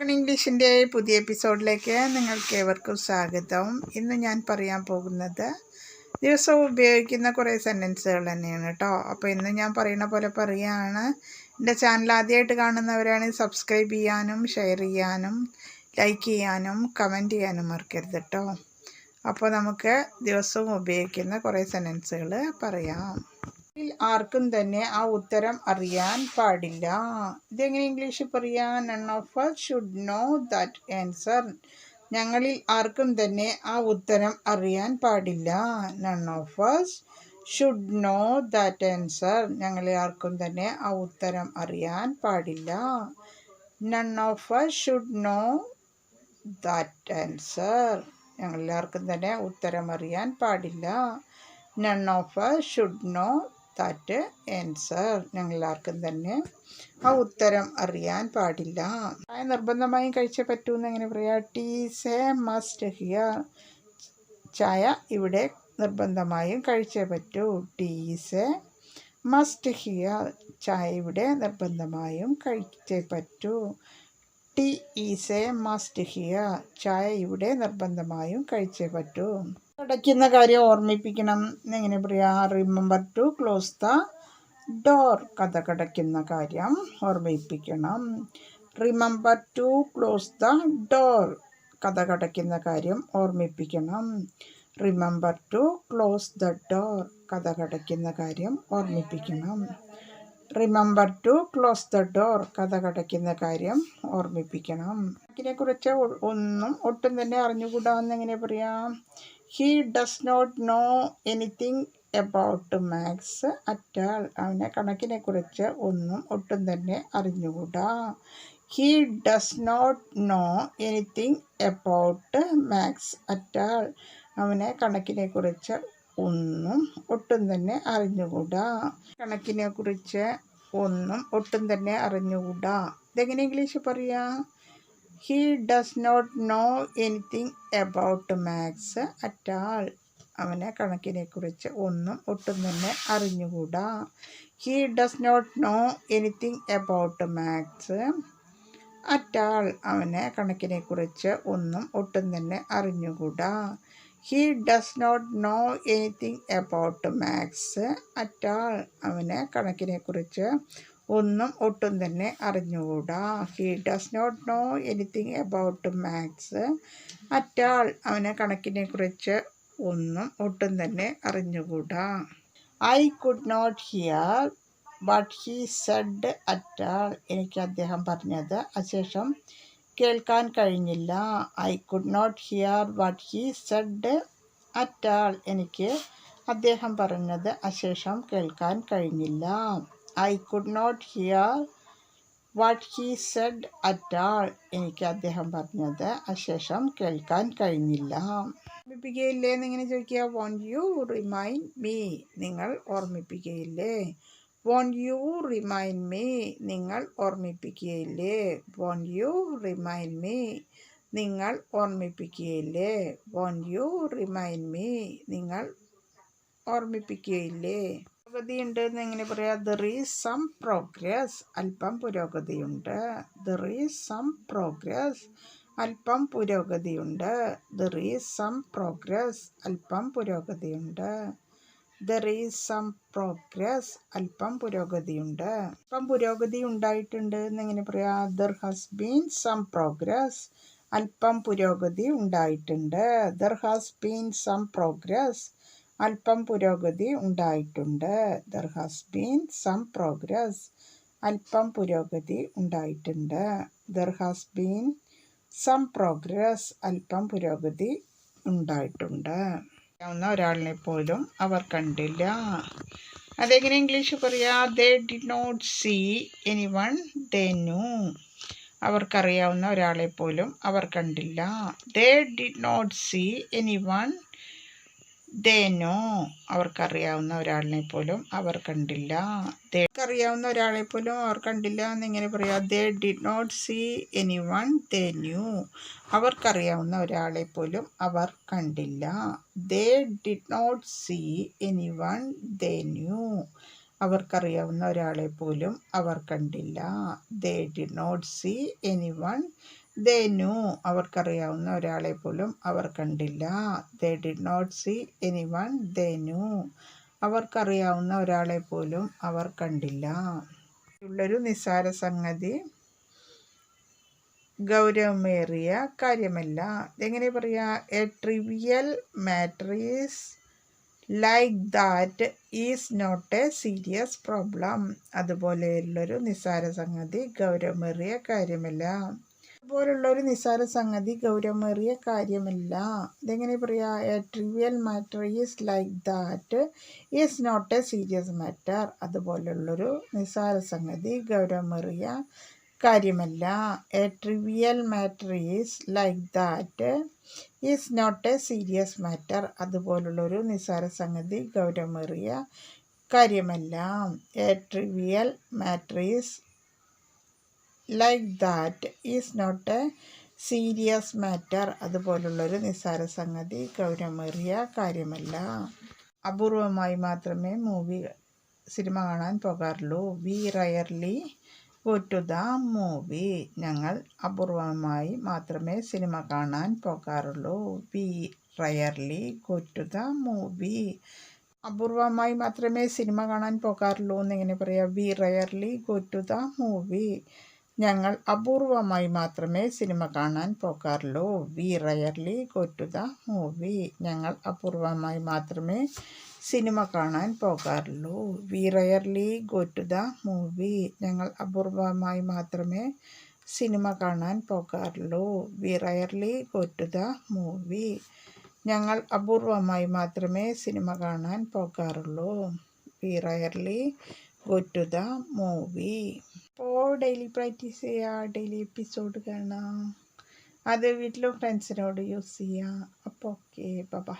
Spoken ഇംഗ്ലീഷിന്റെ പുതിയ എപ്പിസോഡിലേക്ക് നിങ്ങൾക്ക് ഏവർക്കും സ്വാഗതം. ഇന്ന് ഞാൻ പറയാൻ പോകുന്നത് ദിവസവും ഉപയോഗിക്കുന്ന കുറേ സെന്റൻസുകൾ തന്നെയാണ് കേട്ടോ. അപ്പോൾ ഇന്ന് ഞാൻ പറയുന്ന പോലെ പറയുകയാണ് എന്റെ ചാനൽ ആദ്യമായിട്ട് കാണുന്നവരാണെങ്കിൽ സബ്സ്ക്രൈബ് ചെയ്യാനും ഷെയർ ചെയ്യാനും ലൈക്ക് ചെയ്യാനും കമന്റ് ചെയ്യാനും മറക്കരുത് കേട്ടോ. അപ്പോൾ നമുക്ക് ദിവസവും ഉപയോഗിക്കുന്ന കുറേ സെന്റൻസുകൾ പറയാം. ഇതിൽ ആർക്കും തന്നെ ആ ഉത്തരം അറിയാൻ പാടില്ല. ഇതെങ്ങനെ ഇംഗ്ലീഷിൽ പറയാ? None of us should know that answer ഞങ്ങളിൽ ആർക്കും തന്നെ ആ ഉത്തരം അറിയാൻ പാടില്ല. None of us should know that answer ഞങ്ങളിൽ ആർക്കും തന്നെ ആ ഉത്തരം അറിയാൻ പാടില്ല. None of us should know that answer ഞങ്ങളെല്ലാവർക്കും തന്നെ ഉത്തരം അറിയാൻ പാടില്ല. None of us should know that answer ഞങ്ങളെല്ലാവർക്കും തന്നെ ആ ഉത്തരം അറിയാൻ പാടില്ല. ചായ നിർബന്ധമായും കഴിച്ചേ പറ്റൂ എന്ന് എങ്ങനെ പറയാം? ടീസ് എ മസ്റ്റ് ഹിയർ ചായ ഇവിടെ നിർബന്ധമായും കഴിച്ചേ പറ്റൂ. ടീസ് എ മസ്റ്റ് ഹിയർ ചായ ഇവിടെ നിർബന്ധമായും കഴിച്ചേ പറ്റൂ. Tea is a must here ചായ ഇവിടെ നിർബന്ധമായും കഴിച്ചേ പറ്റൂ. അടയ്ക്കുന്ന കാര്യം ഓർമ്മിപ്പിക്കണം. എങ്ങനെ പറയാ remember to close the door കഥ കടയ്ക്കുന്ന കാര്യം ഓർമ്മിപ്പിക്കണം. Remember to close the door കഥ കടയ്ക്കുന്ന കാര്യം ഓർമ്മിപ്പിക്കണം. Remember to close the door കഥ കടയ്ക്കുന്ന കാര്യം ഓർമ്മിപ്പിക്കണം. Remember to close the door കഥ കടയ്ക്കുന്ന കാര്യം ഓർമ്മിപ്പിക്കണം. ഇതിനെക്കുറിച്ച് ഒന്നും ഒട്ടും തന്നെ അറിഞ്ഞുകൂടാന്ന് എന്നെങ്ങനെ പറയാം he does not know anything about maths at all അവനെ കണക്കിനെ കുറിച്ച് ഒന്നും ഒട്ടും തന്നെ അറിഞ്ഞുകൂടാ. He does not know anything about maths at all അവനെ കണക്കിനെ കുറിച്ച് ഒന്നും ഒട്ടും തന്നെ അറിഞ്ഞുകൂടാ. കണക്കിനെ കുറിച്ച് ഒന്നും ഒട്ടും തന്നെ അറിഞ്ഞുകൂടാ. ഇതെങ്ങനെ ഇംഗ്ലീഷ് പറയാ? He does not know anything about maths at all അവനെ കണക്കിനെ കുറിച്ച് ഒന്നും ഒട്ടും തന്നെ അറിഞ്ഞുകൂടാ. He does not know anything about maths at all അവനെ കണക്കിനെ കുറിച്ച് ഒന്നും ഒട്ടും തന്നെ അറിഞ്ഞുകൂടാ. He does not know anything about maths at all അവന് കണക്കിനെ കുറിച്ച് ഒന്നും ഒട്ടും തന്നെ അറിഞ്ഞുകൂടാ. He does not know anything about maths at all അവന് കണക്കിനെ കുറിച്ച് ഒന്നും ഒട്ടും തന്നെ അറിഞ്ഞുകൂടാ. I could not hear but he said at all എനിക്ക് അദ്ദേഹം പറഞ്ഞത് അശേഷം കേൾക്കാൻ കഴിഞ്ഞില്ല. I could not hear but he said at all എനിക്ക് അദ്ദേഹം പറഞ്ഞത് അശേഷം കേൾക്കാൻ കഴിഞ്ഞില്ല. I could not hear what he said at all എനിക്ക് അദ്ദേഹം പറഞ്ഞത് അശേഷം കേൾക്കാൻ കഴിഞ്ഞില്ല. ഓർമ്മിപ്പിക്കുകയില്ലേ എന്നിങ്ങനെ ചോദിക്കുക വോണ്ട് യു റിമൈൻഡ് മീ നിങ്ങൾ ഓർമ്മിപ്പിക്കുകയില്ലേ? വോൺ യു റിമൈൻഡ് മീ നിങ്ങൾ ഓർമ്മിപ്പിക്കുകയില്ലേ? വോൺ യു റിമൈൻഡ് മീ നിങ്ങൾ ഓർമ്മിപ്പിക്കുകയില്ലേ? വോൺ യു റിമൈൻഡ് മീ നിങ്ങൾ ഓർമ്മിപ്പിക്കുകയില്ലേ? പുരോഗതിയുണ്ട് എന്ന് എങ്ങനെ പറയാ ദർ ഈസ് സം പ്രോഗ്രസ് അല്പം പുരോഗതിയുണ്ട്. ദർ ഈസ് സം പ്രോഗ്രസ് അല്പം പുരോഗതിയുണ്ട്. ദർ ഈസ് സം പ്രോഗ്രസ് അല്പം പുരോഗതിയുണ്ട്. ദർ ഈസ് സം പ്രോഗ്രസ് അല്പം പുരോഗതിയുണ്ട്. അല്പം പുരോഗതി ഉണ്ടായിട്ടുണ്ട് എന്നെങ്ങനെ പറയാ there has been some progress അല്പം പുരോഗതി ഉണ്ടായിട്ടുണ്ട്. There has been some progress അല്പം പുരോഗതി ഉണ്ടായിട്ടുണ്ട്. There has been some progress അല്പം പുരോഗതി ഉണ്ടായിട്ടുണ്ട്. There has been some progress അല്പം പുരോഗതി ഉണ്ടായിട്ടുണ്ട്. അറിയാവുന്ന ഒരാളിനെ പോലും അവർ കണ്ടില്ല. അതെങ്ങനെ ഇംഗ്ലീഷ് പറയാ? They did not see anyone they knew അവർക്കറിയാവുന്ന ഒരാളെ പോലും അവർ കണ്ടില്ല. They did not see anyone they know അവർക്കറിയാവുന്ന ഒരാളിനെ പോലും അവർ കണ്ടില്ല. അറിയാവുന്ന ഒരാളെ പോലും അവർ കണ്ടില്ല എന്നിങ്ങനെ പറയാം they did not see anyone they അവർക്കറിയാവുന്ന ഒരാളെ പോലും അവർ കണ്ടില്ല. They did not see anyone they അവർക്കറിയാവുന്ന ഒരാളെ പോലും അവർ കണ്ടില്ല. They did not see anyone they knew അവർക്കറിയാവുന്ന ഒരാളെ പോലും അവർ കണ്ടില്ല. They did not see anyone knew അവർക്കറിയാവുന്ന ഒരാളെ പോലും അവർ കണ്ടില്ല. ഉള്ളൊരു നിസ്സാര സംഗതി. ഗൗരവമേറിയ കാര്യമല്ല. എങ്ങനെ പറയാ? A trivial matter like that is not a serious problem അതുപോലെയുള്ളൊരു നിസ്സാര സംഗതി. ഗൗരവമേറിയ കാര്യമല്ല. അതുപോലുള്ള ഒരു നിസ്സാര സംഗതി ഗൗരവമേറിയ കാര്യമല്ല. ഇതെങ്ങനെ പറയാ? A trivial matter is like that is not a serious matter അതുപോലുള്ളൊരു നിസ്സാര സംഗതി ഗൗരവമേറിയ കാര്യമല്ല. A trivial matter is like that is not a serious matter അതുപോലുള്ളൊരു നിസ്സാര സംഗതി ഗൗരവമേറിയ കാര്യമല്ല. A trivial matter is like that is not a serious matter അതുപോലുള്ളൊരു നിസ്സാര സംഗതി ഗൗരവമേറിയ കാര്യമല്ല. അപൂർവമായി മാത്രമേ മൂവി സിനിമ കാണാൻ പോകാറുള്ളൂ. We rarely go to the movie ഞങ്ങൾ അപൂർവമായി മാത്രമേ സിനിമ കാണാൻ പോകാറുള്ളൂ. We rarely go to the movie അപൂർവമായി മാത്രമേ സിനിമ കാണാൻ പോകാറുള്ളൂ എന്നിങ്ങനെ പറയാം. We rarely go to the movie ഞങ്ങൾ അപൂർവമായി മാത്രമേ സിനിമ കാണാൻ പോകാറുള്ളൂ we. Rarely go to the movie. ഞങ്ങൾ അപൂർവമായി മാത്രമേ സിനിമ കാണാൻ പോകാറുള്ളൂ we. Rarely go to the movie. ഞങ്ങൾ അപൂർവമായി മാത്രമേ സിനിമ കാണാൻ പോകാറുള്ളൂ we. Rarely go to the movie. ഞങ്ങൾ അപൂർവമായി മാത്രമേ സിനിമ കാണാൻ പോകാറുള്ളൂ we. Rarely go to the movie. അപ്പോൾ ഡെയിലി പ്രാക്ടീസ് ചെയ്യുക ഡെയിലി എപ്പിസോഡ് കാണാം. അത് വീട്ടിലും ഫ്രണ്ട്സിനോട് യൂസ് ചെയ്യുക അപ്പോൾ ഓക്കെ ബൈ